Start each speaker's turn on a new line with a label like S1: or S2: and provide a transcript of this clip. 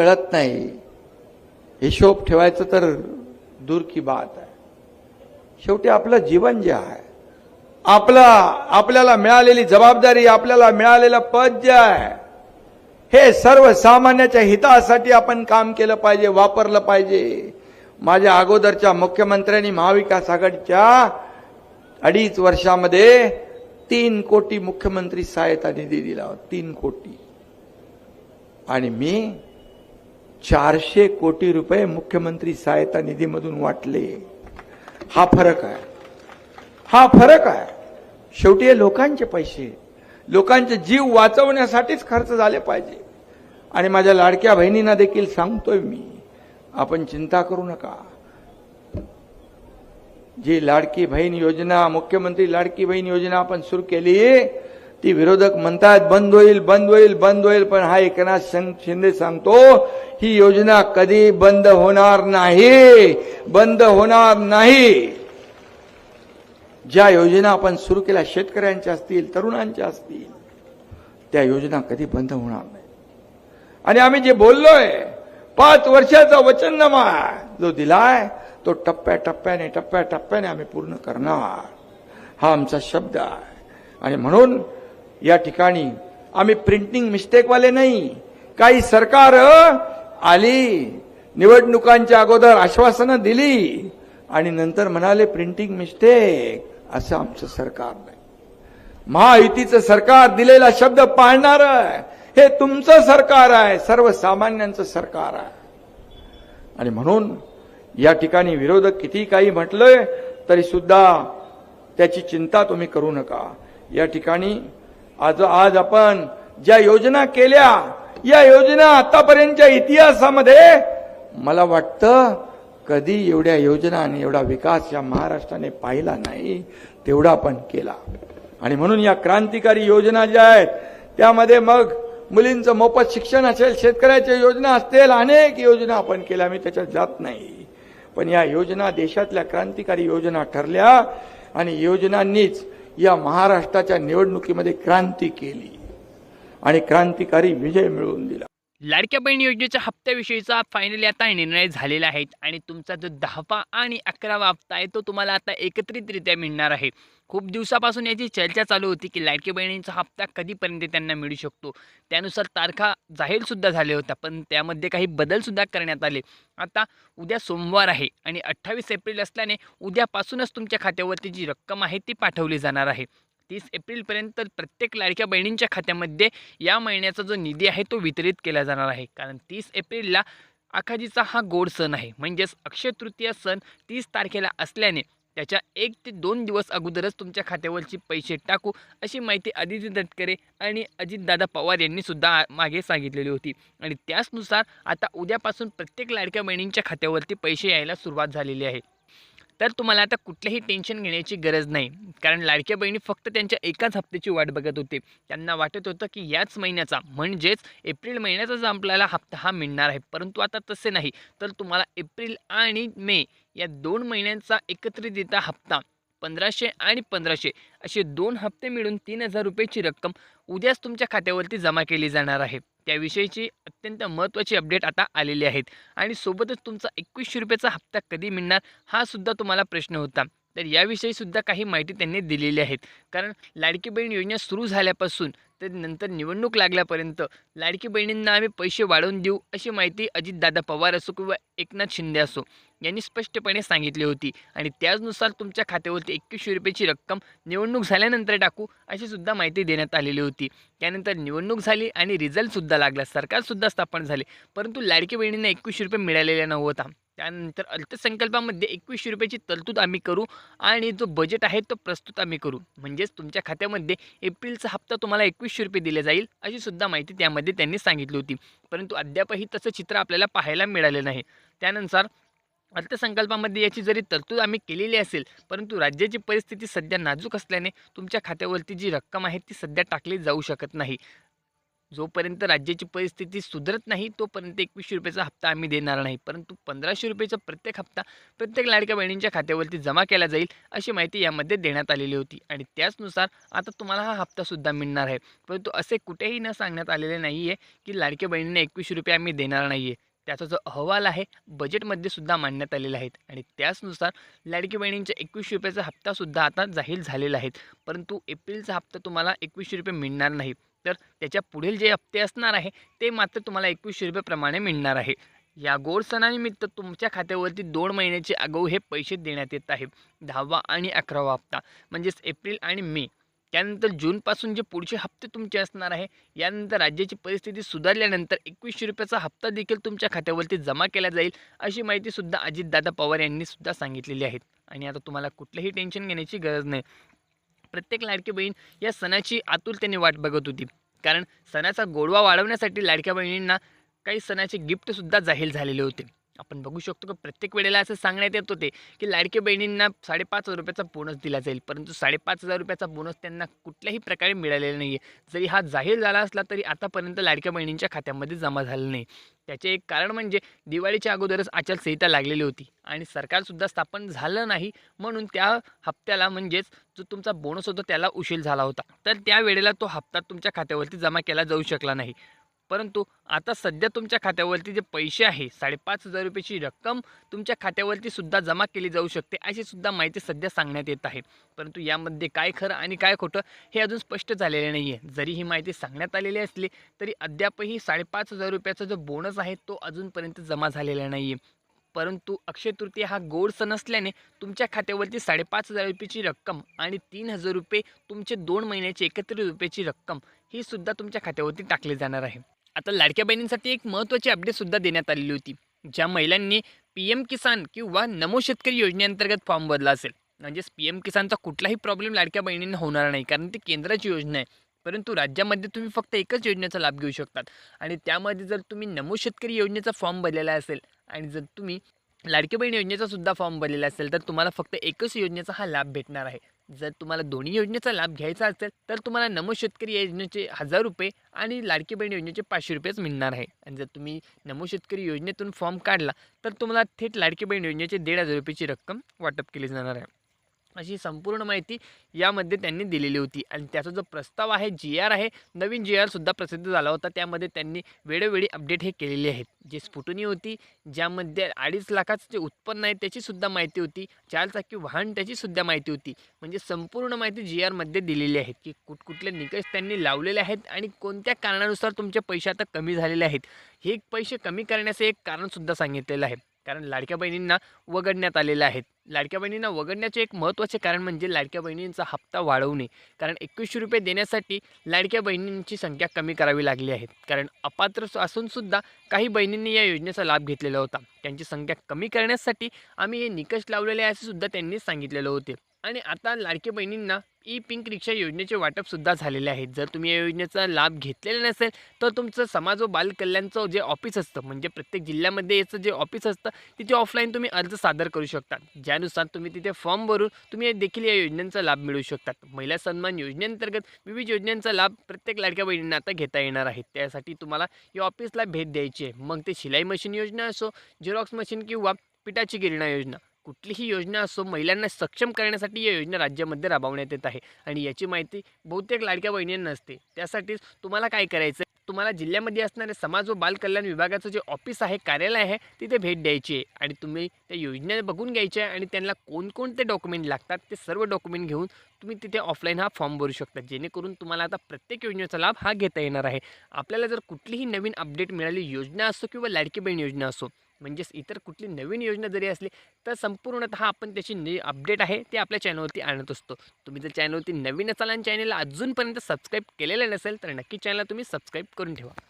S1: कळत नाही. हिशोब ठेवायचं तर दूर की बात आहे. शेवटी आपलं जीवन जे आहे आपला आपल्याला मिळालेली जबाबदारी आपल्याला मिळालेलं पद जे आहे हे सर्वसामान्याच्या हितासाठी आपण काम केलं पाहिजे वापरलं पाहिजे. माझ्या अगोदरच्या मुख्यमंत्र्यांनी महाविकास आघाडीच्या अडीच वर्षामध्ये तीन कोटी मुख्यमंत्री सहायता निधी दिला तीन कोटी. आणि मी चारशे कोटी रुपये मुख्यमंत्री सहायता निधीमधून वाटले. हा फरक आहे. हा फरक आहे. शेवटी हे लोकांचे पैसे लोकांचे जीव वाचवण्यासाठीच खर्च झाले पाहिजे. आणि माझ्या लाडक्या बहिणींना देखील सांगतोय मी आपण चिंता करू नका. जी लाडकी बहीण योजना मुख्यमंत्री लाडकी बहीण योजना आपण सुरू केली ती विरोधक म्हणतात बंद होईल बंद होईल बंद होईल पण हा एकनाथ शिंदे सांगतो ही योजना कधी बंद होणार नाही बंद होणार नाही. ज्या योजना आपण सुरू केल्या शेतकऱ्यांच्या असतील तरुणांच्या असतील त्या योजना कधी बंद होणार नाही. आणि आम्ही जे बोललोय पाच वर्षाचा वचननामा जो दिलाय तो टप्प्या टप्प्याने टप्प्या टप्प्याने आम्ही पूर्ण करणार. हा आमचा शब्द आहे. आणि म्हणून या ठिकाणी आम्ही प्रिंटिंग मिस्टेकवाले नाही. काही सरकार आली निवडणुकांच्या अगोदर आश्वासनं दिली आणि नंतर म्हणाले प्रिंटिंग मिस्टेक असं आमचं सरकार नाही. महायुतीचं सरकार दिलेला शब्द पाळणार हे तुमचं सरकार आहे सर्वसामान्यांचं सरकार आहे. आणि म्हणून या ठिकाणी विरोधक किती काही म्हटलंय तरी सुद्धा त्याची चिंता तुम्ही करू नका. या ठिकाणी आज आज आपण ज्या योजना केल्या या योजना आतापर्यंतच्या इतिहासामध्ये मला वाटतं कधी एवढ्या योजना आणि एवढा विकास या महाराष्ट्राने पाहिला नाही तेवढा पण केला. आणि म्हणून या क्रांतिकारी योजना ज्या आहेत त्यामध्ये मग मुलींचं मोफत शिक्षण असेल शेतकऱ्याच्या योजना असतील अनेक योजना आपण केल्या मी त्याच्यात जात नाही. पण या योजना देशातल्या क्रांतिकारी योजना ठरल्या आणि योजनांनीच या महाराष्ट्राच्या निवडणुकीमध्ये क्रांती केली. आणि क्रांतिकारी विजय मिळवून दिला.
S2: लाडक्या बहीण योजनेच्या हप्त्याविषयीचा फायनली आता निर्णय झालेला आहे आणि तुमचा जो दहावा आणि अकरावा हप्ता आहे तो तुम्हाला आता एकत्रितरित्या मिळणार आहे. खूप दिवसापासून याची चर्चा चालू होती की लाडक्या बहिणींचा हप्ता कधीपर्यंत त्यांना मिळू शकतो? त्यानुसार तारखा जाहीरसुद्धा झाल्या होत्या पण त्यामध्ये काही बदलसुद्धा करण्यात आले. आता उद्या सोमवार आहे आणि अठ्ठावीस एप्रिल असल्याने उद्यापासूनच तुमच्या खात्यावरती जी रक्कम आहे ती पाठवली जाणार आहे. तीस एप्रिलपर्यंत प्रत्येक लाडक्या बहिणींच्या खात्यामध्ये या महिन्याचा जो निधी आहे तो वितरित केला जाणार आहे. कारण तीस एप्रिलला आखाजीचा हा गोड सण आहे. म्हणजेच अक्षय तृतीया सण तीस तारखेला असल्याने त्याच्या एक ते दोन दिवस अगोदरच तुमच्या खात्यावरची पैसे टाकू अशी माहिती आदित्य तटकरे आणि अजितदादा पवार यांनी सुद्धा मागे सांगितलेली होती. आणि त्याचनुसार आता उद्यापासून प्रत्येक लाडक्या बहिणींच्या खात्यावरती पैसे यायला सुरुवात झालेली आहे. तर तुम्हाला आता कुठलेही टेन्शन घेण्याची गरज नाही. कारण लाडक्या बहिणी फक्त त्यांच्या एकाच हप्त्याची वाट बघत होते. त्यांना वाटत होतं की याच महिन्याचा म्हणजेच एप्रिल महिन्याचाच आपल्याला हप्ता हा मिळणार आहे. परंतु आता तसे नाही. तर तुम्हाला एप्रिल आणि मे या दोन महिन्यांचा एकत्रितरित्या हप्ता पंधराशे आणि पंधराशे असे दोन हप्ते मिळून तीन हजार रुपयाची रक्कम उद्याच तुमच्या खात्यावरती जमा केली जाणार आहे. त्याविषयीची अत्यंत महत्त्वाची अपडेट आता आलेली आहेत. आणि सोबतच तुमचा एकवीसशे रुपयाचा हप्ता कधी मिळणार हा सुद्धा तुम्हाला प्रश्न होता. तर याविषयी सुद्धा काही माहिती त्यांनी दिलेली आहेत. कारण लाडकी बहीण योजना सुरू झाल्यापासून तर नंतर निवडणूक लागल्यापर्यंत लाडकी बहिणींना आम्ही पैसे वाढवून देऊ अशी माहिती अजितदादा पवार असो किंवा एकनाथ शिंदे असो यांनी स्पष्टपणे सांगितली होती. आणि त्याचनुसार तुमच्या खात्यावरती एकवीसशे रुपयाची रक्कम निवडणूक झाल्यानंतर टाकू अशी सुद्धा माहिती देण्यात आलेली होती. त्यानंतर निवडणूक झाली आणि रिझल्टसुद्धा लागला. सरकारसुद्धा स्थापन झाले. परंतु लाडकी बहिणींना एकवीसशे रुपये मिळालेला नव्हता. त्यानंतर अर्थसंकल्पामध्ये एकवीसशे रुपयाची तरतूद आम्ही करू आणि जो बजेट आहे तो प्रस्तुत आम्ही करू. म्हणजेच तुमच्या खात्यामध्ये एप्रिलचा हप्ता तुम्हाला एकवीस एकवीसशे रुपये दिले जाईल अशी सुद्धा माहिती त्यामध्ये त्यांनी सांगितली होती. परंतु अद्यापही तसं चित्र आपल्याला पाहायला मिळालं नाही. त्यानुसार अर्थसंकल्पामध्ये याची जरी तरतूद आम्ही केलेली असेल परंतु राज्याची परिस्थिती सध्या नाजूक असल्याने तुमच्या खात्यावरती जी रक्कम आहे ती सध्या टाकली जाऊ शकत नाही. जोपर्यंत राज्याची परिस्थिती सुधरत नाही तोपर्यंत एकवीसशे रुपयाचा हप्ता आम्ही देणार नाही. परंतु पंधराशे रुपयाचा प्रत्येक हप्ता प्रत्येक लाडक्या बहिणींच्या खात्यावरती जमा केला जाईल अशी माहिती यामध्ये देण्यात आलेली होती. आणि त्याचनुसार आता तुम्हाला हा हप्तासुद्धा मिळणार आहे. परंतु असे कुठेही न सांगण्यात आलेले नाही आहे की लाडक्या बहिणींना एकवीसशे रुपये आम्ही देणार नाही आहे त्याचा जो अहवाल आहे बजेटमध्ये सुद्धा मांडण्यात आलेला आहेत आणि त्याचनुसार लाडकी बहिणींच्या एकवीसशे रुपयाचा हप्तासुद्धा आता जाहीर झालेला आहे. परंतु एप्रिलचा हप्ता तुम्हाला एकवीसशे रुपये मिळणार नाही. तर त्याच्या पुढील जे हप्ते असणार आहे ते मात्र तुम्हाला एकवीसशे रुपयेप्रमाणे मिळणार आहे. या गोड सणानिमित्त तुमच्या खात्यावरती दोन महिन्याचे आगाऊ हे पैसे देण्यात येत आहे दहावा आणि अकरावा हप्ता म्हणजेच एप्रिल आणि मे. त्यानंतर जूनपासून जे पुढचे हप्ते तुमचे असणार आहे यानंतर राज्याची परिस्थिती सुधारल्यानंतर एकवीसशे रुपयाचा हप्ता देखील तुमच्या खात्यावरती जमा केला जाईल अशी माहितीसुद्धा अजितदादा पवार यांनी सुद्धा सांगितलेली आहे. आणि आता तुम्हाला कुठलंही टेन्शन घेण्याची गरज नाही. प्रत्येक लाडकी बहीण या सणाची आतुरतेने वाट बघत होती. कारण सणाचा गोडवा वाढवण्यासाठी लाडक्या बहिणींना काही सणाचे गिफ्टसुद्धा जाहीर झालेले होते. आपण बघू शकतो की प्रत्येक वेळेला असं सांगण्यात येत होते की लाडके बहिणींना साडेपाच हजार रुपयाचा बोनस दिला जाईल. परंतु साडेपाच हजार रुपयाचा बोनस त्यांना कुठल्याही प्रकारे मिळालेला नाही आहे जरी हा जाहीर झाला असला तरी आतापर्यंत लाडक्या बहिणींच्या खात्यामध्ये जमा झालं नाही. त्याचे एक कारण म्हणजे दिवाळीच्या अगोदरच आचारसंहिता लागलेली होती आणि सरकारसुद्धा स्थापन झालं नाही. म्हणून त्या हप्त्याला म्हणजेच जो तुमचा बोनस होता त्याला उशीर झाला होता. तर त्यावेळेला तो हप्ता तुमच्या खात्यावरती जमा केला जाऊ शकला नाही. परंतु आता सध्या तुमच्या खात्यावरती जे पैसे आहे साडेपाच हजार रुपयाची रक्कम तुमच्या खात्यावरती सुद्धा जमा केली जाऊ शकते अशी सुद्धा माहिती सध्या सांगण्यात येत आहे. परंतु यामध्ये काय खरं आणि काय खोटं हे अजून स्पष्ट झालेले नाही आहे जरी ही माहिती सांगण्यात आलेली असली तरी अद्यापही साडेपाच हजार रुपयाचा जो बोनस आहे तो अजूनपर्यंत जमा झालेला नाही आहे परंतु अक्षय तृतीया हा गोड सण असल्याने तुमच्या खात्यावरती साडेपाच हजार रुपयाची रक्कम आणि तीन हजार रुपये तुमचे दोन महिन्याची एकत्रित रुपयाची रक्कम ही सुद्धा तुमच्या खात्यावरती टाकली जाणार आहे. आता लाडक्या बहिणींसाठी एक महत्त्वाची अपडेटसुद्धा देण्यात आलेली होती ज्या महिलांनी पी एम किसान किंवा नमो शेतकरी योजनेअंतर्गत फॉर्म भरला असेल. म्हणजेच पी एम किसानचा कुठलाही प्रॉब्लेम लाडक्या बहिणींना होणार नाही कारण ती केंद्राची योजना आहे. परंतु राज्यामध्ये तुम्ही फक्त एकच योजनेचा लाभ घेऊ शकतात. आणि त्यामध्ये जर तुम्ही नमो शेतकरी योजनेचा फॉर्म भरलेला असेल आणि जर तुम्ही लाडकी बहीण योजनेचा सुद्धा फॉर्म भरलेला असेल तर तुम्हाला फक्त एकच योजनेचा हा लाभ भेटणार आहे. जर तुम्हाला दोन्ही योजनेचा लाभ घ्यायचा असेल तर तुम्हाला नमो शेतकरी योजनेचे हजार रुपये आणि लाडकी बहीण योजनेचे पाचशे रुपयेच मिळणार आहे. आणि जर तुम्ही नमो शेतकरी योजनेतून फॉर्म काढला तर तुम्हाला थेट लाडकी बहीण योजनेचे दीड हजार रुपयेची रक्कम वाटप केली जाणार आहे. अशी संपूर्ण माहिती यामध्ये त्यांनी दिलेली होती. आणि त्याचा जो प्रस्ताव आहे जी आर आहे नवीन जी आरसुद्धा प्रसिद्ध झाला होता. त्यामध्ये त्यांनी वेळोवेळी अपडेट हे केलेले आहेत. जे स्फुटणी होती ज्यामध्ये अडीच लाखाचं जे उत्पन्न आहे त्याचीसुद्धा माहिती होती. चारचाकी वाहन त्याचीसुद्धा माहिती होती. म्हणजे संपूर्ण माहिती जी आरमध्ये दिलेली आहे की कुठकुठले निकष त्यांनी लावलेले आहेत आणि कोणत्या कारणानुसार तुमचे पैसे आता कमी झालेले आहेत. हे पैसे कमी करण्याचं एक कारणसुद्धा सांगितलेलं आहे. कारण लाडक्या बहिणींना वगळण्यात आलेलं आहेत. लाडक्या बहिणींना वगळण्याचे एक महत्त्वाचे कारण म्हणजे लाडक्या बहिणींचा हप्ता वाढवणे. कारण एकवीसशे रुपये देण्यासाठी लाडक्या बहिणींची संख्या कमी करावी लागली आहे. कारण अपात्र असूनसुद्धा काही बहिणींनी या योजनेचा लाभ घेतलेला होता. त्यांची संख्या कमी करण्यासाठी आम्ही हे निकष लावलेले आहे असे सुद्धा त्यांनी सांगितलेलं होते. आणि आता लाडके बहिणींना ई पिंक रिक्षा योजनेचे वाटपसुद्धा झालेले आहेत. जर तुम्ही या योजनेचा लाभ घेतलेला नसेल तर तुमचं समाज व बालकल्याणचं जे ऑफिस असतं म्हणजे प्रत्येक जिल्ह्यामध्ये याचं जे ऑफिस असतं तिथे ऑफलाईन तुम्ही अर्ज सादर करू शकता ज्यानुसार तुम्ही तिथे फॉर्म भरून तुम्ही देखील या योजनेचा लाभ मिळू शकतात. महिला सन्मान योजनेअंतर्गत विविध योजनांचा लाभ प्रत्येक लाडक्या बहिणींना आता घेता येणार आहे. त्यासाठी तुम्हाला या ऑफिसला भेट द्यायची आहे. मग ते शिलाई मशीन योजना असो झेरॉक्स मशीन किंवा पिठाची गिरणा योजना. कुठलीही योजना असो महिलांना सक्षम करण्यासाठी या योजना राज्यामध्ये राबवण्यात येत आहे. आणि याची माहिती बहुतेक लाडक्या बहिणींना नसते त्यासाठीच तुम्हाला काय करायचं आहे तुम्हाला जिल्ह्यामध्ये असणारे समाज व बालकल्याण विभागाचं जे ऑफिस आहे कार्यालय आहे तिथे भेट द्यायची आहे. आणि तुम्ही त्या योजना बघून घ्यायच्या आहे आणि त्यांना कोणकोणते डॉक्युमेंट लागतात ते सर्व डॉक्युमेंट घेऊन तुम्ही तिथे ऑफलाईन हा फॉर्म भरू शकता. जेणेकरून तुम्हाला आता प्रत्येक योजनेचा लाभ हा घेता येणार आहे. आपल्याला जर कुठलीही नवीन अपडेट मिळाली योजना असो किंवा लाडकी बहीण योजना असो म्हणजेच इतर कुठली नवीन योजना जरी असली तर संपूर्णतः आपण त्याची ने अपडेट आहे ते आपल्या चॅनलवरती आणत असतो. तुम्ही जर चॅनलवरती नवीन असाल आणि चॅनलला अजूनपर्यंत सबस्क्राईब केलेलं नसेल तर नक्की चॅनलला तुम्ही सबस्क्राईब करून ठेवा.